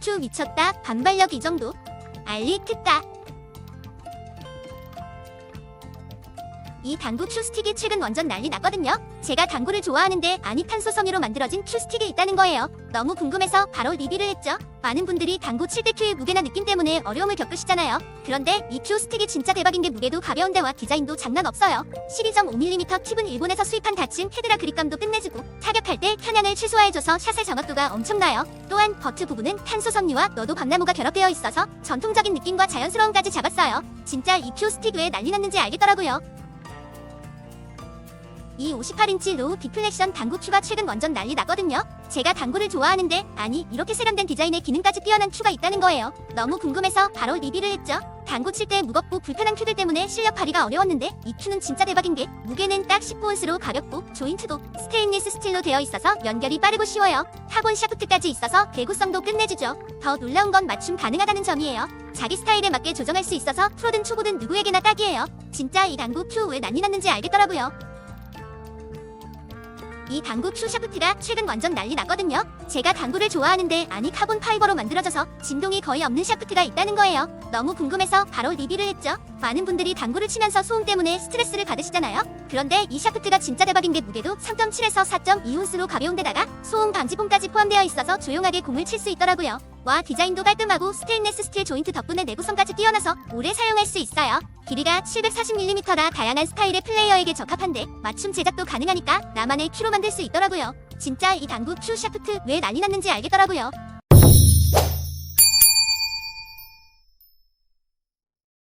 큐 미쳤다. 반발력 이 정도. 알리 특가. 이 당구 큐 스틱이 최근 완전 난리 났거든요. 제가 당구를 좋아하는데 아니탄소 섬유로 만들어진 큐 스틱이 있다는 거예요. 너무 궁금해서 바로 리뷰를 했죠. 많은 분들이 당구 7대 큐의 무게나 느낌 때문에 어려움을 겪으시잖아요. 그런데 이 큐 스틱이 진짜 대박인 게 무게도 가벼운데와 디자인도 장난 없어요. 12.5mm 팁은 일본에서 수입한 다침 헤드라 그립감도 끝내주고 타격할 때 편향을 최소화해줘서 샷의 정확도가 엄청나요. 또한 버트 부분은 탄소 섬유와 너도 밤나무가 결합되어 있어서 전통적인 느낌과 자연스러움까지 잡았어요. 진짜 이 큐 스틱 왜 난리 났는지 알겠더라고요. 이 58인치 로우 디플렉션 당구 큐가 최근 완전 난리 나거든요. 제가 당구를 좋아하는데 아니 이렇게 세련된 디자인에 기능까지 뛰어난 큐가 있다는 거예요. 너무 궁금해서 바로 리뷰를 했죠. 당구 칠 때 무겁고 불편한 큐들 때문에 실력 발휘가 어려웠는데 이 큐는 진짜 대박인 게 무게는 딱 10온스로 가볍고 조인트도 스테인리스 스틸로 되어 있어서 연결이 빠르고 쉬워요. 카본 샤프트까지 있어서 내구성도 끝내주죠. 더 놀라운 건 맞춤 가능하다는 점이에요. 자기 스타일에 맞게 조정할 수 있어서 프로든 초보든 누구에게나 딱이에요. 진짜 이 당구 큐 왜 난리 났는지 알겠더라고요. 이 당구 큐 샤프트가 최근 완전 난리 났거든요. 제가 당구를 좋아하는데 아니 카본 파이버로 만들어져서 진동이 거의 없는 샤프트가 있다는 거예요. 너무 궁금해서 바로 리뷰를 했죠. 많은 분들이 당구를 치면서 소음 때문에 스트레스를 받으시잖아요. 그런데 이 샤프트가 진짜 대박인 게 무게도 3.7에서 4.2온스로 가벼운데다가 소음 방지폼까지 포함되어 있어서 조용하게 공을 칠 수 있더라고요. 와 디자인도 깔끔하고 스테인레스 스틸 조인트 덕분에 내구성까지 뛰어나서 오래 사용할 수 있어요. 길이가 740mm라 다양한 스타일의 플레이어에게 적합한데 맞춤 제작도 가능하니까 나만의 큐로 만들 수 있더라고요. 진짜 이 당구 큐 샤프트 왜 난리 났는지 알겠더라고요.